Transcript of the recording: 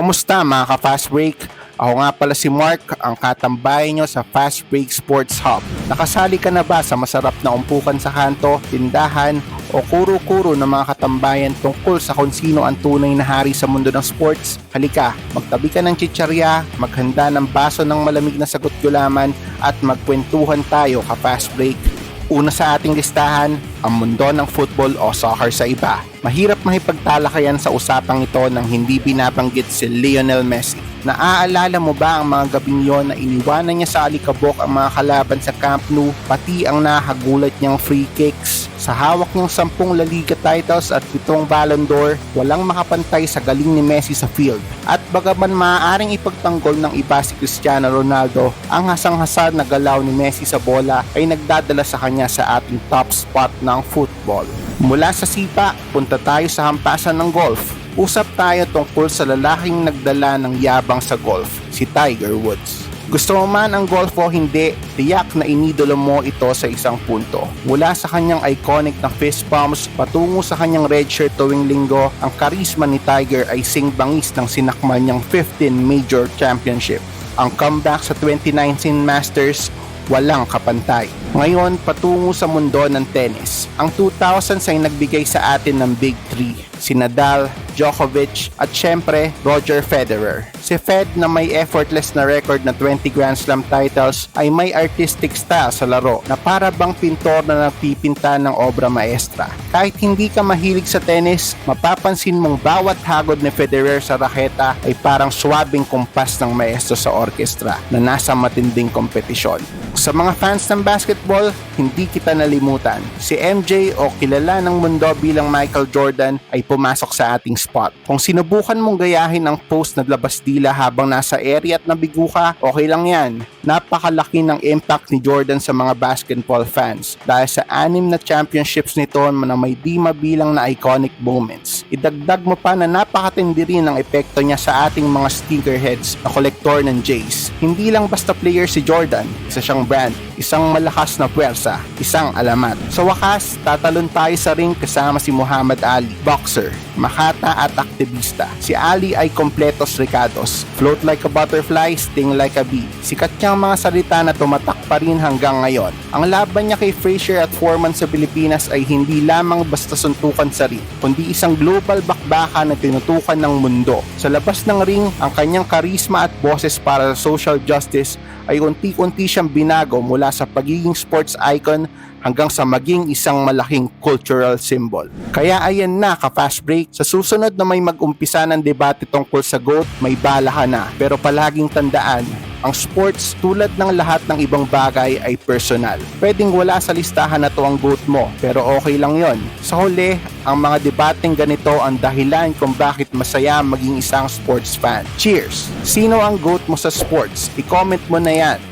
Kumusta mga ka-Fast Break? Ako nga pala si Mark, ang katambayan nyo sa Fast Break Sports Hub. Nakasali ka na ba sa masarap na umpukan sa kanto, tindahan, o kuro-kuro ng mga katambayan tungkol sa kung sino ang tunay na hari sa mundo ng sports? Halika, magtabi ka ng chicharya, maghanda ng baso ng malamig na sagot gulaman, at magkwentuhan tayo ka-Fast Break. Una sa ating listahan, ang mundo ng football o soccer sa iba. Mahirap mahipagtalakayan sa usapang ito nang hindi binabanggit si Lionel Messi. Naaalala mo ba ang mga gabing yon na iniwanan niya sa alikabok ang mga kalaban sa Camp Nou, pati ang nahagulat niyang free kicks? Sa hawak niyang sampung La Liga titles at pitong Ballon d'Or, walang makapantay sa galing ni Messi sa field. At bagaman maaaring ipagtanggol ng iba si Cristiano Ronaldo, ang hasang-hasad na galaw ni Messi sa bola ay nagdadala sa kanya sa ating top spot ng football. Mula sa sipa, punta tayo sa hampasan ng golf. Usap tayo tungkol sa lalaking nagdala ng yabang sa golf, si Tiger Woods. Gusto mo man ang golf o hindi, tiyak na inidolo mo ito sa isang punto. Mula sa kanyang iconic na fist bumps patungo sa kanyang red shirt tuwing linggo, ang karisma ni Tiger ay singbangis ng sinakmal niyang 15 major championship. Ang comeback sa 2019 Masters, walang kapantay. Ngayon, patungo sa mundo ng tennis. Ang 2000s ay nagbigay sa atin ng Big 3. Si Nadal, Djokovic, at syempre, Roger Federer. Si Fed na may effortless na record na 20 Grand Slam titles ay may artistic style sa laro na para bang pintor na nagpipinta ng obra maestra. Kahit hindi ka mahilig sa tennis, mapapansin mong bawat hagod ni Federer sa raketa ay parang swabing kumpas ng maestro sa orkestra na nasa matinding kompetisyon. Sa mga fans ng basketball, hindi kita nalimutan. Si MJ o kilala ng mundo bilang Michael Jordan ay pumasok sa ating spot. Kung sinubukan mong gayahin ang post na labas dila habang nasa area at nabigo ka, okay lang yan. Napakalaki ng impact ni Jordan sa mga basketball fans dahil sa anim na championships nito na may di mabilang na iconic moments. Idagdag mo pa na napakatindi rin ang epekto niya sa ating mga sneakerheads na kolektor ng Jays. Hindi lang basta player si Jordan, isa siyang brand, isang malakas na puwersa, isang alamat. Sa wakas, tatalon tayo sa ring kasama si Muhammad Ali, boxer, makata at aktivista. Si Ali ay kompletos ricados, float like a butterfly, sting like a bee. Sikat niyang mga salita na tumatak pa rin hanggang ngayon. Ang laban niya kay Frazier at Foreman sa Pilipinas ay hindi lamang basta suntukan sa ring, kundi isang global bakbakan na tinutukan ng mundo. Sa labas ng ring, ang kanyang karisma at boses para sa social justice ay unti-unti siyang binago mula sa pagiging sports icon hanggang sa maging isang malaking cultural symbol. Kaya ayan na ka-fast break. Sa susunod na may mag-umpisa ng debate tungkol sa GOAT, may bala ka na. Pero palaging tandaan, ang sports tulad ng lahat ng ibang bagay ay personal. Pwedeng wala sa listahan na to ang GOAT mo, pero okay lang yon. Sa huli, ang mga debateng ganito ang dahilan kung bakit masaya maging isang sports fan. Cheers! Sino ang GOAT mo sa sports? I-comment mo na yan.